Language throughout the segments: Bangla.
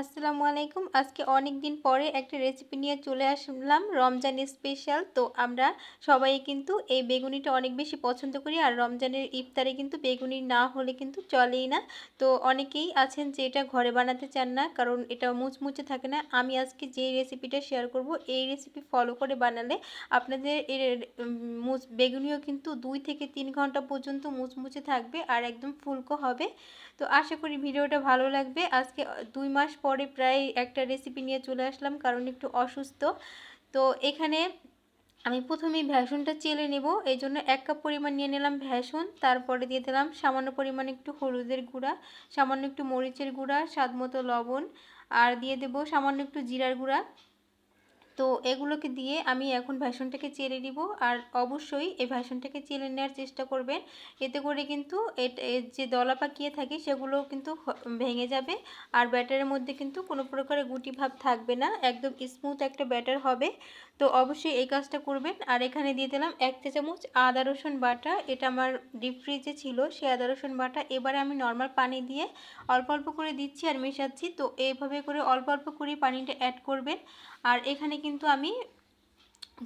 আসসালামু আলাইকুম। আজকে অনেক দিন পরে একটা রেসিপি নিয়ে চলে আসলাম রমজান স্পেশাল তো আমরা সবাই কিন্তু এই বেগুনিটা অনেক বেশি পছন্দ করি আর রমজানের ইফতারে কিন্তু বেগুনি না হলে কিন্তু চলেই না। তো অনেকেই আছেন যে এটা ঘরে বানাতে চান না, কারণ এটা মুচমুচে থাকে না। আমি আজকে যে রেসিপিটা শেয়ার করব, এই রেসিপি ফলো করে বানালে আপনাদের এর মুচ, বেগুনিও কিন্তু দুই থেকে তিন ঘণ্টা পর্যন্ত মুচমুচে থাকবে আর একদম ফুলকো হবে। তো আশা করি ভিডিওটা ভালো লাগবে। আজকে দুই মাস পরে প্রায় একটা রেসিপি নিয়ে চলে আসলাম, কারণ একটু অসুস্থ। তো এখানে আমি প্রথমেই ভ্যাসনটা চেলে নেব, এই জন্য এক কাপ পরিমাণ নিয়ে নিলাম ভ্যাসন তারপরে দিয়ে দিলাম সামান্য পরিমাণ একটু হলুদের গুঁড়া, সামান্য একটু মরিচের গুঁড়া, স্বাদ মতো লবণ, আর দিয়ে দেব সামান্য একটু জিরার গুঁড়া। তো এগুলোকে দিয়ে আমি এখন ভ্যাসনটাকে চেলে নিব আর অবশ্যই এই ভ্যাসনটাকে চেলে নেওয়ার চেষ্টা করবেন। এতে করে কিন্তু যে দলা পাকিয়ে থাকে সেগুলো কিন্তু ভেঙে যাবে আর ব্যাটারের মধ্যে কিন্তু কোনো প্রকারের গুটি ভাব থাকবে না, একদম স্মুথ একটা ব্যাটার হবে। তো অবশ্যই এই কাজটা করবেন। আর এখানে দিয়ে দিলাম এক চা চামচ আদা রসুন বাটা, এটা আমার ডিপ ফ্রিজে ছিল সে আদা রসুন বাটা এবারে আমি নর্মাল পানি দিয়ে অল্প অল্প করে দিচ্ছি আর মেশাচ্ছি। তো এইভাবে করে অল্প অল্প করে পানিটা অ্যাড করবেন। আর এখানে কিন্তু আমি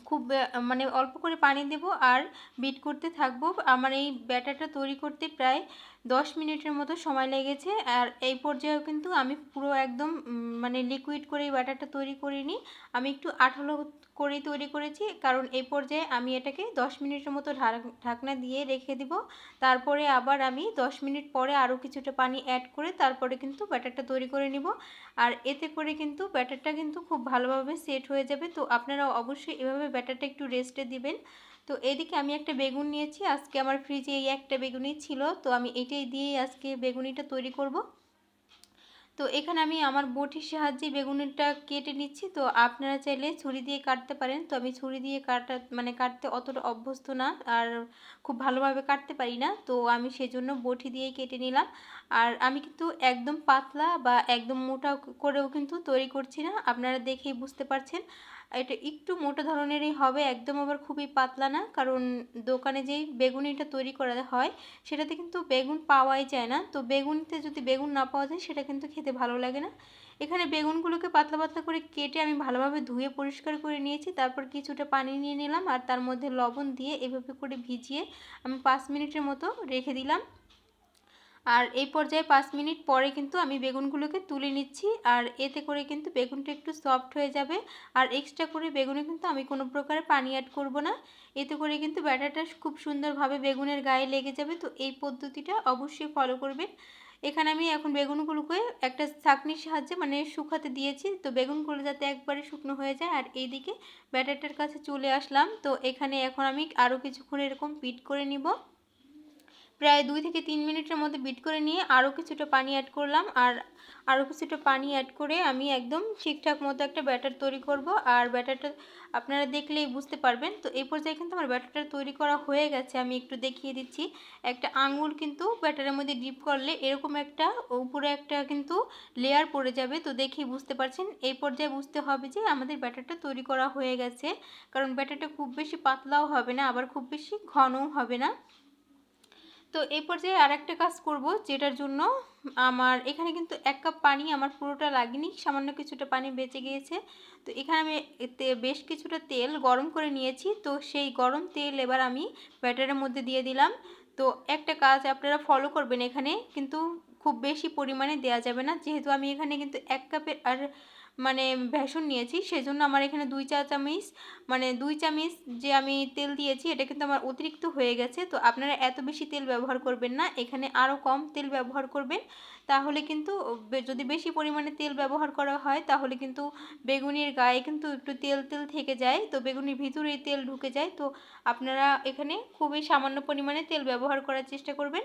খুব মানে অল্প করে পানি দেব আর বিট করতে থাকব। আমার এই ব্যাটারটা তৈরি করতে প্রায় দশ মিনিটের মতো সময় লেগেছে আর এই পর্যায়েও কিন্তু আমি পুরো একদম মানে লিকুইড করে এই ব্যাটারটা তৈরি করিনি। আমি একটু আঠালো করেই তৈরি করেছি কারণ এই পর্যায়ে আমি এটাকে দশ মিনিটের মতো ঢাকনা দিয়ে রেখে দিব। তারপরে আবার আমি দশ মিনিট পরে আরও কিছুটা পানি অ্যাড করে তারপরে কিন্তু ব্যাটারটা তৈরি করে নিব। আর এতে করে কিন্তু ব্যাটারটা কিন্তু খুব ভালোভাবে সেট হয়ে যাবে। তো আপনারা অবশ্যই এভাবে ব্যাটারটা একটু রেস্টে দিবেন। তো এদিকে আমি একটা বেগুন নিয়েছি। আজকে আমার ফ্রিজে এই একটা বেগুনি ছিল। তো আমি এটাই দিয়েই আজকে বেগুনিটা তৈরি করব। তো এখানে আমি আমার বটির সাহায্যে বেগুনটা কেটে নিচ্ছি। তো আপনারা চাইলে ছুরি দিয়ে কাটতে পারেন। তো আমি ছুরি দিয়ে কাটা মানে কাটতে অতটা অভ্যস্ত না। আর খুব ভালোভাবে কাটতে পারি না। তো আমি সেজন্য বটি দিয়েই কেটে নিলাম। আর আমি কিন্তু একদম পাতলা বা একদম মোটা করেও কিন্তু তৈরি করছি না। আপনারা দেখেই বুঝতে পারছেন। এটা একটু মোটা ধরনেরই হবে, একদম আবার খুবই পাতলা না। কারণ দোকানে যেই বেগুনিটা তৈরি করা হয়, সেটাতে কিন্তু বেগুন পাওয়াই যায় না। তো বেগুনতে যদি বেগুন না পাওয়া যায়, সেটা কিন্তু খেতে ভালো লাগে না। এখানে বেগুনগুলোকে পাতলা পাতলা করে কেটে আমি ভালোভাবে ধুয়ে পরিষ্কার করে নিয়েছি। তারপর কিছুটা পানি নিয়ে নিলাম আর তার মধ্যে লবণ দিয়ে এভাবে করে ভিজিয়ে আমি পাঁচ মিনিটের মতো রেখে দিলাম। আর এই পর্যায়ে পাঁচ মিনিট পরে কিন্তু আমি বেগুনগুলোকে তুলে নিচ্ছি আর এতে করে কিন্তু বেগুনটা একটু সফট হয়ে যাবে। আর এক্সট্রা করে বেগুনে কিন্তু আমি কোনো প্রকার পানি অ্যাড করব না। এতে করে কিন্তু ব্যাটারটা খুব সুন্দরভাবে বেগুনের গায়ে লেগে যাবে। তো এই পদ্ধতিটা অবশ্যই ফলো করবেন। এখানে আমি এখন বেগুনগুলোকে একটা ছাঁকনির সাহায্যে মানে শুকাতে দিয়েছি। তো বেগুনগুলো যাতে একবারে শুকনো হয়ে যায়। আর এইদিকে ব্যাটারটার কাছে চলে আসলাম। তো এখানে এখন আমি আরও কিছুক্ষণ এরকম পিট করে নিব। প্রায় দুই থেকে তিন মিনিটের মধ্যে বিট করে নিয়ে আরও কিছুটা পানি অ্যাড করলাম। আর আরও কিছুটা পানি অ্যাড করে আমি একদম ঠিকঠাক মতো একটা ব্যাটার তৈরি করব। আর ব্যাটারটা আপনারা দেখলেই বুঝতে পারবেন। তো এই পর্যায়ে কিন্তু আমার ব্যাটারটা তৈরি করা হয়ে গেছে। আমি একটু দেখিয়ে দিচ্ছি। একটা আঙুল কিন্তু ব্যাটারের মধ্যে ডিপ করলে এরকম একটা উপরে একটা কিন্তু লেয়ার পড়ে যাবে। তো দেখেই বুঝতে পারছেন। এই পর্যায়ে বুঝতে হবে যে আমাদের ব্যাটারটা তৈরি করা হয়ে গেছে। কারণ ব্যাটারটা খুব বেশি পাতলাও হবে না, আবার খুব বেশি ঘনও হবে না। তো এই পর্যায়ে আর একটা কাজ করব, যেটার জন্য আমার এখানে কিন্তু এক কাপ পানি আমার পুরোটা লাগেনি, সামান্য কিছুটা পানি বেঁচে গিয়েছে। তো এখানে আমি বেশ কিছুটা তেল গরম করে নিয়েছি। তো সেই গরম তেল এবার আমি ব্যাটারের মধ্যে দিয়ে দিলাম। তো একটা কাজ আপনারা ফলো করবেন এখানে, কিন্তু খুব বেশি পরিমাণে দেওয়া যাবে না। যেহেতু আমি এখানে কিন্তু এক কাপের আর মানে ভ্যাসন নিয়েছি, সেজন্য আমার এখানে দুই চা চামচ মানে দুই চামচ যে আমি তেল দিয়েছি, এটা কিন্তু আমার অতিরিক্ত হয়ে গেছে। তো আপনারা এত বেশি তেল ব্যবহার করবেন না, এখানে আরও কম তেল ব্যবহার করবেন। তাহলে কিন্তু যদি বেশি পরিমাণে তেল ব্যবহার করা হয়, তাহলে কিন্তু বেগুনির গায়ে কিন্তু একটু তেল তেল থেকে যায়। তো বেগুনির ভিতরেই তেল ঢুকে যায়। তো আপনারা এখানে খুবই সামান্য পরিমাণে তেল ব্যবহার করার চেষ্টা করবেন।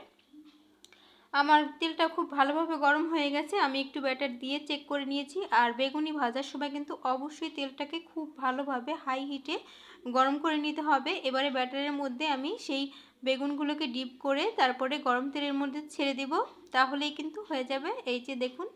আমার তেলটা খুব ভালোভাবে গরম হয়ে গেছে, আমি একটু ব্যাটার দিয়ে চেক করে নিয়েছি। আর বেগুনি ভাজার সময় কিন্তু অবশ্যই তেলটাকে খুব ভালোভাবে হাই হিটে গরম করে নিতে হবে। এবারে ব্যাটারের মধ্যে আমি সেই বেগুনগুলোকে ডিপ করে তারপরে গরম তেলের মধ্যে ছেড়ে দিব, তাহলেই কিন্তু হয়ে যাবে। এই যে দেখুন।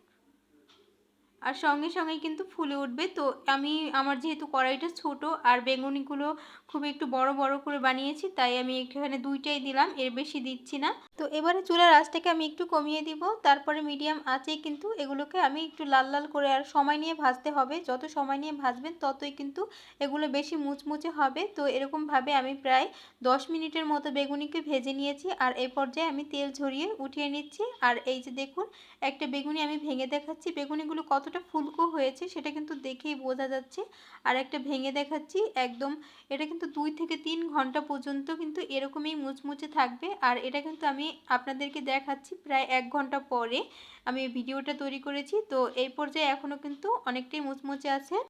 আর সঙ্গে সঙ্গে কিন্তু ফুলে উঠবে। তো আমি, আমার যেহেতু কড়াইটা ছোট আর বেগুনিগুলো খুব একটু বড় বড় করে বানিয়েছি, তাই আমি এখানে দুইটাই দিলাম, এর বেশি দিচ্ছি না। তো এবারে চুলার আঁচটাকে আমি একটু কমিয়ে দিব। তারপরে মিডিয়াম আঁচেই কিন্তু এগুলোকে আমি একটু লাল লাল করে আর সময় নিয়ে ভাজতে হবে। যত সময় নিয়ে ভাজবেন ততই কিন্তু এগুলো বেশি মুচমুচে হবে। তো এরকমভাবে আমি প্রায় 10 মিনিটের মতো বেগুনিকে ভেজে নিয়েছি আর এই পর্যায়ে আমি তেল ঝরিয়ে উঠিয়ে নিচ্ছি। আর এই যে দেখুন, একটা বেগুনি আমি ভেঙে দেখাচ্ছি। বেগুনিগুলো কতটা ফুলকো হয়েছে সেটা কিন্তু দেখেই বোঝা যাচ্ছে। আর একটা ভেঙে দেখাচ্ছি একদম, এটা কিন্তু দুই থেকে তিন ঘণ্টা পর্যন্ত কিন্তু এরকমই মুচমুচে থাকবে। আর এটা কিন্তু আমি আপনাদেরকে দেখাচ্ছি প্রায় এক ঘণ্টা পরে আমি ভিডিওটা তৈরি করেছি। তো এই পর্যায়ে এখনও কিন্তু অনেকটাই মুচমুচে আছে।